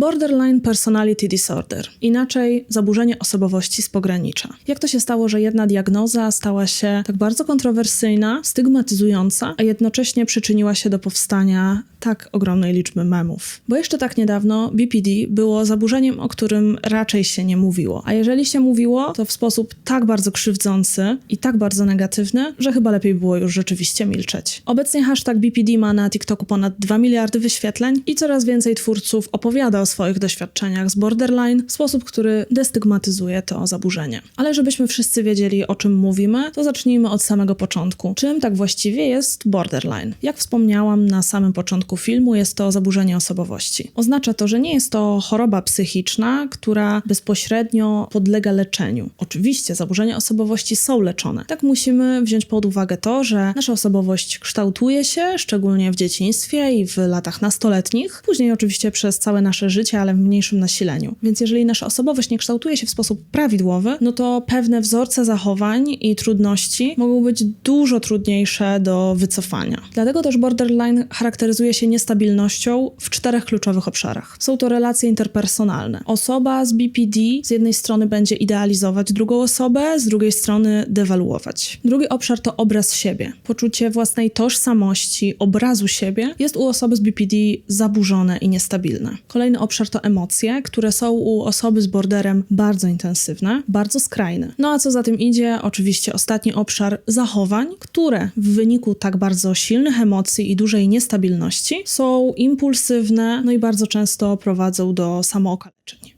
Borderline Personality Disorder, inaczej zaburzenie osobowości z pogranicza. Jak to się stało, że jedna diagnoza stała się tak bardzo kontrowersyjna, stygmatyzująca, a jednocześnie przyczyniła się do powstania tak ogromnej liczby memów? Bo jeszcze tak niedawno BPD było zaburzeniem, o którym raczej się nie mówiło. A jeżeli się mówiło, to w sposób tak bardzo krzywdzący i tak bardzo negatywny, że chyba lepiej było już rzeczywiście milczeć. Obecnie hashtag BPD ma na TikToku ponad 2 miliardy wyświetleń i coraz więcej twórców opowiada o swoich doświadczeniach z borderline w sposób, który destygmatyzuje to zaburzenie. Ale żebyśmy wszyscy wiedzieli, o czym mówimy, to zacznijmy od samego początku. Czym tak właściwie jest borderline? Jak wspomniałam na samym początku filmu, jest to zaburzenie osobowości. Oznacza to, że nie jest to choroba psychiczna, która bezpośrednio podlega leczeniu. Oczywiście zaburzenia osobowości są leczone. Tak musimy wziąć pod uwagę to, że nasza osobowość kształtuje się, szczególnie w dzieciństwie i w latach nastoletnich, później oczywiście przez całe nasze życie, ale w mniejszym nasileniu. Więc jeżeli nasza osobowość nie kształtuje się w sposób prawidłowy, no to pewne wzorce zachowań i trudności mogą być dużo trudniejsze do wycofania. Dlatego też borderline charakteryzuje się niestabilnością w czterech kluczowych obszarach. Są to relacje interpersonalne. Osoba z BPD z jednej strony będzie idealizować drugą osobę, z drugiej strony dewaluować. Drugi obszar to obraz siebie. Poczucie własnej tożsamości, obrazu siebie jest u osoby z BPD zaburzone i niestabilne. Kolejny obszar to emocje, które są u osoby z borderem bardzo intensywne, bardzo skrajne. No a co za tym idzie, oczywiście ostatni obszar zachowań, które w wyniku tak bardzo silnych emocji i dużej niestabilności są impulsywne, no i bardzo często prowadzą do samookaleczeń.